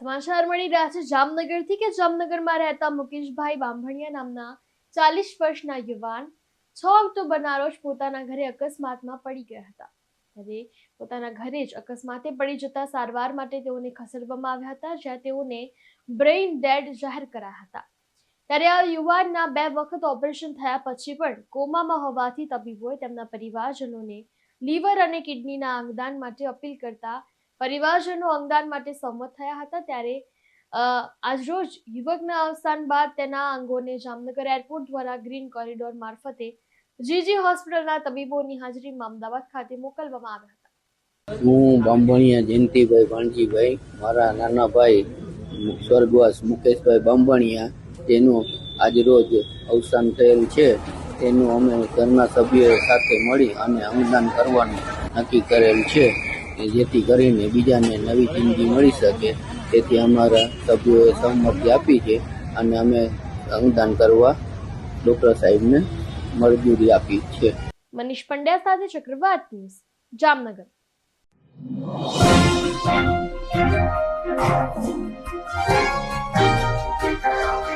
સમાચાર મળી રહ્યા છે જામનગરથી કે જામનગરમાં રહેતા મુકેશભાઈ બાંભણિયા નામના ચાલીસ વર્ષના યુવાન છ ઓક્ટોબરના રોજ પોતાના ઘરે અકસ્માતમાં પડી ગયા હતા. ત્યારે પોતાના ઘરે જ અકસ્માતે પડી જતા સારવાર માટે તેઓને ખસેડવામાં આવ્યા હતા, જ્યાં તેઓને બ્રેઇન ડેડ જાહેર કરાયા હતા. ત્યારે આ યુવાનના બે વખત ઓપરેશન થયા પછી પણ કોમામાં હોવાથી તબીબોએ તેમના પરિવારજનોને લીવર અને કિડનીના અંગદાન માટે અપીલ કરતા પરિવારજનો અંગદાન માટે સંમત થયા હતા ત્યારે આજરોજ યુવકના અવસાન બાદ તેના અંગોને જામનગર એરપોર્ટ દ્વારા ગ્રીન કોરિડોર મારફતે જીજી હોસ્પિટલના તબીબોની હાજરીમાં અમદાવાદ ખાતે મોકલવામાં આવ્યા હતા. હું બાંભણિયા જયંતિભાઈ ભાણજીભાઈ, મારા નાના ભાઈ સ્વર્ગવાસ મુકેશભાઈ બાંભણિયા તેનું આજરોજ અવસાન થયેલ છે, તેનું અમે ઘરના સભ્યો સાથે મળી અને અંગદાન કરવાનું નક્કી કરેલ છે. કે જેથી કરીને બીજાને નવી જિંદગી મળી શકે તેથી અમારા સભ્યોએ સહમતિ આપી છે અને અમે અંગદાન કરવા ડૉક્ટર સાહેબને મંજૂરી આપી છે મનીષ પંડ્યા સાથે ચક્રવાત ન્યૂઝ, જામનગર Thank you.